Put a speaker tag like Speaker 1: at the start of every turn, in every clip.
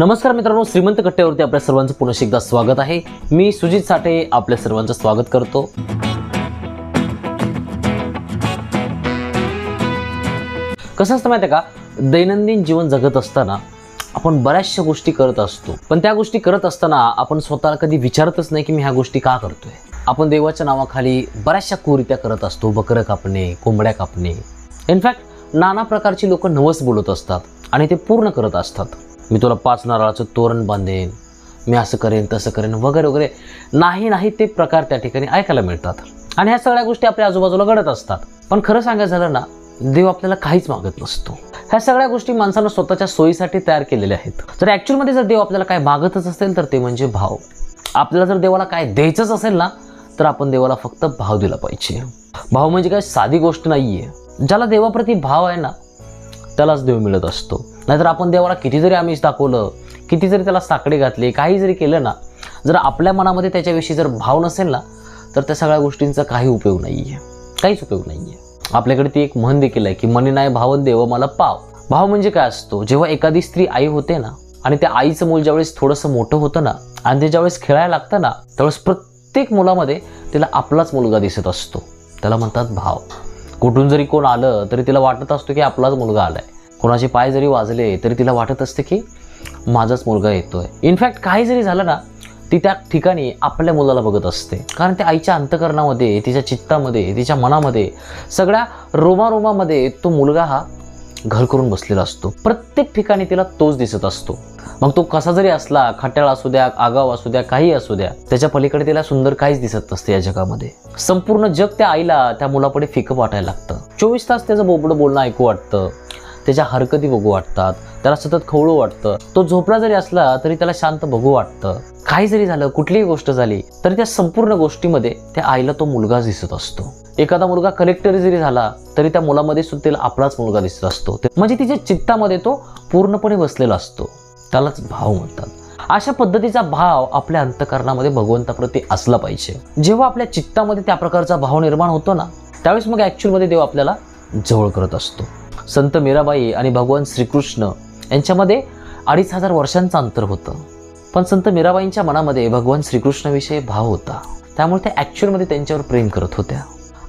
Speaker 1: नमस्कार मित्रांनो श्रीमंत कट्ट्यावरती आपल्या सर्वांचं पुन्हा एकदा स्वागत आहे. मी सुजित साठे आपल्या सर्वांचं स्वागत करतो. कसं असतं माहिती आहे का? दैनंदिन जीवन जगत असताना आपण बऱ्याचशा गोष्टी करत असतो. पण त्या गोष्टी करत असताना आपण स्वतःला कधी विचारतच नाही की मी ह्या गोष्टी का करतोय. आपण देवाच्या नावाखाली बऱ्याचशा कुरित्या करत असतो बकरं कापणे कोंबड्या कापणे. इनफॅक्ट नाना प्रकारची लोक नवस बोलत असतात आणि ते पूर्ण करत असतात. मी तुला पाच नारळाचं तोरण बांधेन मी असं करेन तसं करेन वगैरे वगैरे. नाही नाही ते प्रकार त्या ठिकाणी ऐकायला मिळतात. आणि ह्या सगळ्या गोष्टी आपल्या आजूबाजूला घडत असतात. पण खरं सांगायचं झालं ना देव आपल्याला काहीच मागत नसतो. ह्या सगळ्या गोष्टी माणसानं स्वतःच्या सोयीसाठी तयार केलेल्या आहेत. तर ॲक्च्युअलमध्ये जर देव आपल्याला काय मागतच असेल तर ते म्हणजे भाव. आपल्याला जर देवाला काय द्यायचंच असेल ना तर आपण देवाला फक्त भाव दिला पाहिजे. भाव म्हणजे काय? साधी गोष्ट नाही आहे ज्याला देवाप्रती भाव आहे ना त्यालाच देव मिळत असतो. नाहीतर आपण देवाला किती जरी आमिष दाखवलं किती जरी त्याला साकडे घातले काही जरी केलं ना जर आपल्या मनामध्ये त्याच्याविषयी जर भाव नसेल ना तर त्या सगळ्या गोष्टींचा काही उपयोग नाही आहे काहीच उपयोग नाही आहे आपल्याकडे ती एक म्हण देखील आहे की मनी नाही भावन देव मला पाव. भाव म्हणजे काय असतो? जेव्हा एखादी स्त्री आई होते ना आणि त्या आईचं मूल ज्यावेळेस थोडंसं मोठं होतं ना आणि ते ज्यावेळेस खेळायला लागतं ना त्यावेळेस प्रत्येक मुलामध्ये तिला आपलाच मुलगा दिसत असतो. त्याला म्हणतात भाव. कुठून जरी कोण आलं तरी तिला वाटत असतो की आपलाच मुलगा आलाय. कोणाचे पाय जरी वाजले तरी तिला वाटत असते की माझाच मुलगा येतोय. इनफॅक्ट काही जरी झालं ना ती त्या ठिकाणी आपल्या मुलाला बघत असते. कारण त्या आईच्या अंतकरणामध्ये तिच्या चित्तामध्ये तिच्या मनामध्ये सगळ्या रोमारोमामध्ये तो मुलगा हा घर करून बसलेला असतो. प्रत्येक ठिकाणी तिला तोच दिसत असतो. मग तो कसा जरी असला खट्याळ असू द्या आगाव असू द्या काही असू द्या त्याच्या पलीकडे तिला सुंदर काहीच दिसत नसते या जगामध्ये. संपूर्ण जग त्या आईला त्या मुलापुढे फिकं वाटायला लागतं. चोवीस तास त्याचं बोबडं बोलणं ऐकू वाटतं. त्याच्या हरकती बघू वाटतात त्याला सतत खवळू वाटतं. तो झोपला जरी असला तरी त्याला शांत बघू वाटतं. काही जरी झालं कुठलीही गोष्ट झाली तरी त्या संपूर्ण गोष्टीमध्ये त्या आईला तो मुलगाच दिसत असतो. एखादा मुलगा कलेक्टर जरी झाला तरी त्या मुलामध्ये सुद्धा तिला आपलाच मुलगा दिसत असतो. म्हणजे तिच्या चित्तामध्ये तो पूर्णपणे बसलेला असतो. त्यालाच भाव म्हणतात. अशा पद्धतीचा भाव आपल्या अंतकरणामध्ये भगवंताप्रती असला पाहिजे. जेव्हा आपल्या चित्तामध्ये त्या प्रकारचा भाव निर्माण होतो ना त्यावेळेस मग ॲक्च्युअलमध्ये देव आपल्याला जवळ करत असतो. संत मीराबाई आणि भगवान श्रीकृष्ण यांच्यामध्ये अडीच हजार वर्षांचं अंतर होतं. पण संत मीराबाईंच्या मनामध्ये भगवान श्रीकृष्णाविषयी भाव होता. त्यामुळे त्या ॲक्च्युअलमध्ये त्यांच्यावर प्रेम करत होत्या.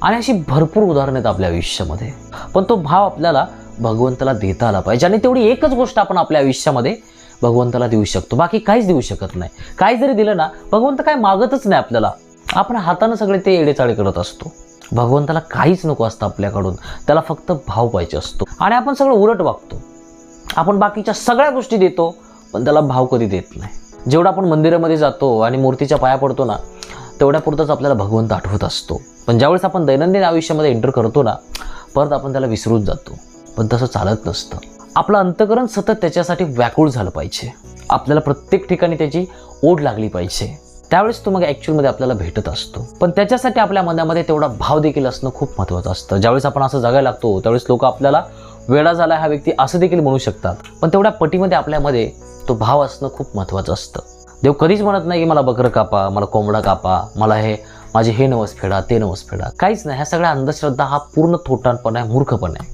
Speaker 1: आणि अशी भरपूर उदाहरणं आहेत आपल्या आयुष्यामध्ये. पण तो भाव आपल्याला भगवंताला देता आला पाहिजे. आणि तेवढी एकच गोष्ट आपण आपल्या आयुष्यामध्ये भगवंताला देऊ शकतो. बाकी काहीच देऊ शकत नाही. काही जरी दिलं ना भगवंत काय मागतच नाही आपल्याला. आपण हातानं सगळे ते येडेचाळे करत असतो. भगवंताला काहीच नको असतं आपल्याकडून. त्याला फक्त भाव पाहिजे असतो. आणि आपण सगळं उलट वागतो. आपण बाकीच्या सगळ्या गोष्टी देतो पण त्याला भाव कधी देत नाही. जेवढा आपण मंदिरामध्ये जातो आणि मूर्तीच्या पाया पडतो ना तेवढ्यापुरतंच आपल्याला भगवंत आठवत असतो. पण ज्यावेळेस आपण दैनंदिन आयुष्यामध्ये एंटर करतो ना परत आपण त्याला विसरून जातो. पण तसं चालत नसतं. आपलं अंतकरण सतत त्याच्यासाठी व्याकुळ झालं पाहिजे. आपल्याला प्रत्येक ठिकाणी त्याची ओढ लागली पाहिजे. त्यावेळेस तो मग ॲक्च्युअलमध्ये आपल्याला भेटत असतो. पण त्याच्यासाठी आपल्या मनामध्ये तेवढा भाव देखील असणं खूप महत्त्वाचं असतं. ज्यावेळेस आपण असं जगायला लागतो त्यावेळेस लोक आपल्याला वेळा झाला हा व्यक्ती असं देखील म्हणू शकतात. पण तेवढ्या पटीमध्ये आपल्यामध्ये तो भाव असणं खूप महत्त्वाचं असतं. देव कधीच म्हणत नाही की मला बकरं कापा मला कोंबडा कापा मला हे माझे हे नवस फेडा ते नवस फेडा. काहीच नाही. ह्या सगळ्या अंधश्रद्धा हा पूर्ण थोटाणपणा आहे मूर्खपण आहे.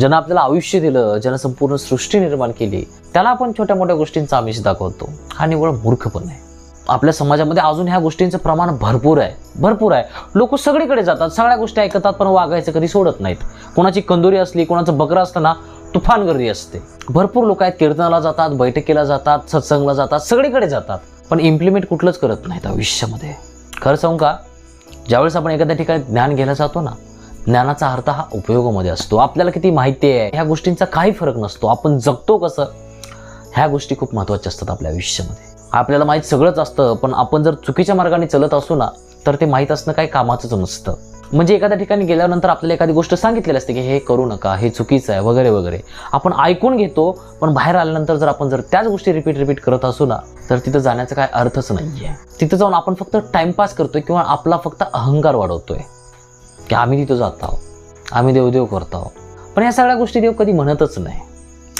Speaker 1: ज्यानं आपल्याला आयुष्य दिलं ज्यानं संपूर्ण सृष्टी निर्माण केली त्याला आपण छोट्या मोठ्या गोष्टींचा आमिष दाखवतो. हा निव्वळ मूर्खपण आहे. आपल्या समाजामध्ये अजून ह्या गोष्टींचं प्रमाण भरपूर आहे. भरपूर आहे. लोक सगळीकडे जातात सगळ्या गोष्टी ऐकतात पण वागायचं कधी सोडत नाहीत. कोणाची कंदुरी असली कोणाचं बकरा असतं ना तुफान गर्दी असते. भरपूर लोक आहेत कीर्तनाला जातात बैठकीला जातात सत्संगला जातात सगळीकडे जातात. पण इम्प्लिमेंट कुठलंच करत नाहीत आयुष्यामध्ये. खरं सांगू का? ज्यावेळेस आपण एखाद्या ठिकाणी ज्ञान घ्यायला जातो ना ज्ञानाचा अर्थ हा उपयोगामध्ये असतो. आपल्याला किती माहिती आहे ह्या गोष्टींचा काही फरक नसतो. आपण जगतो कसं? ह्या गोष्टी खूप महत्त्वाच्या असतात आपल्या आयुष्यामध्ये. आपल्याला माहीत सगळंच असतं पण आपण जर चुकीच्या मार्गाने चलत असू ना तर ते माहीत असणं काही कामाचंच नसतं. म्हणजे एखाद्या ठिकाणी गेल्यानंतर आपल्याला एखादी गोष्ट सांगितलेली असते की हे करू नका हे चुकीचं आहे वगैरे वगैरे. आपण ऐकून घेतो पण बाहेर आल्यानंतर जर आपण जर त्याच गोष्टी रिपीट रिपीट करत असू ना तर तिथं जाण्याचा काय अर्थच नाही आहे तिथं जाऊन आपण फक्त टाइमपास करतोय किंवा आपला फक्त अहंकार वाढवतोय. की आम्ही तिथं जात आहोत आम्ही देवदेव करत आहोत. पण या सगळ्या गोष्टी देव कधी म्हणतच नाही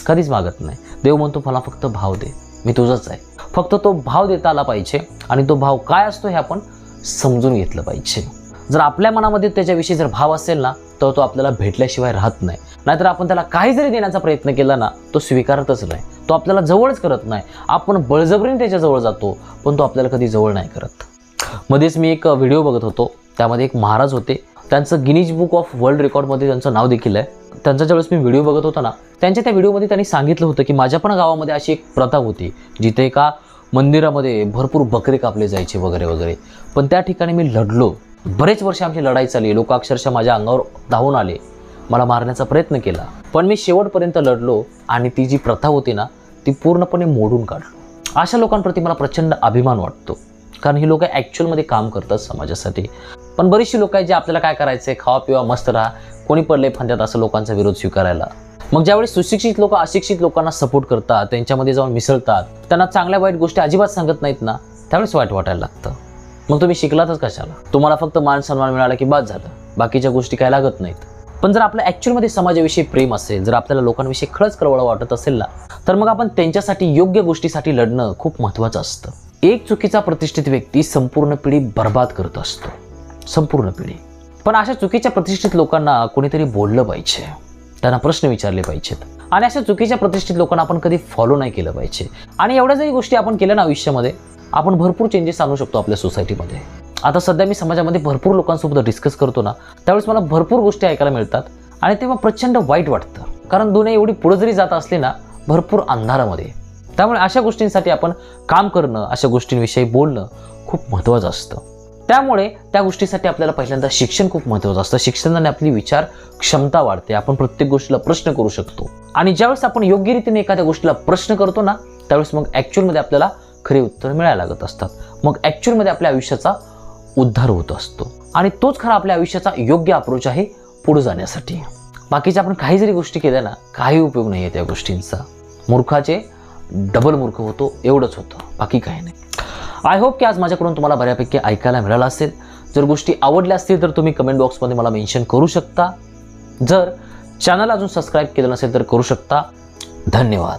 Speaker 1: कधीच मागत नाही. देव म्हणतो मला फक्त भाव दे मी तुझंच आहे. फक्त तो भाव देता आला पाहिजे आणि तो भाव काय असतो हे आपण समजून घेतलं पाहिजे. जर आपल्या मनामध्ये त्याच्याविषयी जर भाव असेल ना तर तो आपल्याला भेटल्याशिवाय राहत नाही. नाहीतर आपण त्याला काही जरी देण्याचा प्रयत्न केला ना तो स्वीकारतच नाही. तो आपल्याला जवळच करत नाही. आपण बळजबरीने त्याच्याजवळ जातो पण तो आपल्याला कधी जवळ नाही करत. मध्येच मी एक व्हिडिओ बघत होतो. त्यामध्ये एक महाराज होते. त्यांचं गिनीज बुक ऑफ वर्ल्ड रेकॉर्डमध्ये त्यांचं नाव देखील आहे. त्यांचा ज्यावेळेस मी व्हिडिओ बघत होता ना त्यांच्या त्या व्हिडिओमध्ये त्यांनी सांगितलं होतं की माझ्या पण गावामध्ये अशी एक प्रथा होती जिथे का मंदिरामध्ये भरपूर बकरे कापले जायचे वगैरे वगैरे. पण त्या ठिकाणी मी लढलो. बरेच वर्ष आमची लढाई चालली. लोक अक्षरशः माझ्या अंगावर धावून आले. मला मारण्याचा प्रयत्न केला. पण मी शेवटपर्यंत लढलो आणि ती जी प्रथा होती ना ती पूर्णपणे मोडून काढलो. अशा लोकांप्रती मला प्रचंड अभिमान वाटतो. कारण ही लोक ॲक्च्युअलमध्ये काम करतात समाजासाठी. पण बरीचशी लोक आहेत जे आपल्याला काय करायचं आहे खावा पिवा मस्त राहा. कोणी पडले फांद्यात असं लोकांचा विरोध स्वीकारायला. मग ज्यावेळी सुशिक्षित लोक अशिक्षित लोकांना सपोर्ट करतात त्यांच्यामध्ये जाऊन मिसळतात त्यांना चांगल्या वाईट गोष्टी अजिबात सांगत नाहीत ना त्यावेळेस वाईट वाटायला लागतं. मग तुम्ही शिकलातच कशाला? तुम्हाला फक्त मान सन्मान मिळाला की बाद झालं. बाकीच्या गोष्टी काय लागत नाहीत. पण जर आपल्या ॲक्च्युअलमध्ये समाजाविषयी प्रेम असेल जर आपल्याला लोकांविषयी खरंच कळवळ वाटत असेल ना तर मग आपण त्यांच्यासाठी योग्य गोष्टीसाठी लढणं खूप महत्त्वाचं असतं. एक चुकीचा प्रतिष्ठित व्यक्ती संपूर्ण पिढी बर्बाद करत असतो. संपूर्ण पिढी. पण अशा चुकीच्या प्रतिष्ठित लोकांना कोणीतरी बोललं पाहिजे. त्यांना प्रश्न विचारले पाहिजेत. आणि अशा चुकीच्या प्रतिष्ठित लोकांना आपण कधी फॉलो नाही केलं पाहिजे. आणि एवढ्या जरी गोष्टी आपण केल्या ना आयुष्यामध्ये आपण भरपूर चेंजेस आणू शकतो आपल्या सोसायटीमध्ये आता सध्या मी समाजामध्ये भरपूर लोकांसोबत डिस्कस करतो ना त्यावेळेस मला भरपूर गोष्टी ऐकायला मिळतात आणि तेव्हा प्रचंड वाईट वाटतं. कारण दुनिया एवढी पुढे जरी जात असली ना भरपूर अंधारामध्ये. त्यामुळे अशा गोष्टींसाठी आपण काम करणं अशा गोष्टींविषयी बोलणं खूप महत्त्वाचं असतं. त्यामुळे त्या गोष्टीसाठी आपल्याला पहिल्यांदा शिक्षण खूप महत्त्वाचं असतं. शिक्षणाने आपली विचार क्षमता वाढते. आपण प्रत्येक गोष्टीला प्रश्न करू शकतो. आणि ज्यावेळेस आपण योग्य रीतीने एखाद्या गोष्टीला प्रश्न करतो ना त्यावेळेस मग ॲक्च्युअलमध्ये आपल्याला खरे उत्तर मिळायला लागत असतात. मग ॲक्च्युअलमध्ये आपल्या आयुष्याचा उद्धार होत असतो. आणि तोच खरा आपल्या आयुष्याचा योग्य अप्रोच आहे पुढे जाण्यासाठी. बाकीच्या आपण काही जरी गोष्टी केल्या ना काही उपयोग नाही आहे त्या गोष्टींचा. मूर्खाचे डबल मूर्ख होतो एवढंच होतं. बाकी काही नाही. आय होप की आज माझ्याकडून तुम्हाला बऱ्यापैकी ऐकायला मिळालं असेल. जर गोष्टी आवडल्या असतील तर तुम्ही कमेंट बॉक्समध्ये मला मेन्शन करू शकता. जर चॅनल अजून सबस्क्राईब केलं नसेल तर करू शकता. धन्यवाद.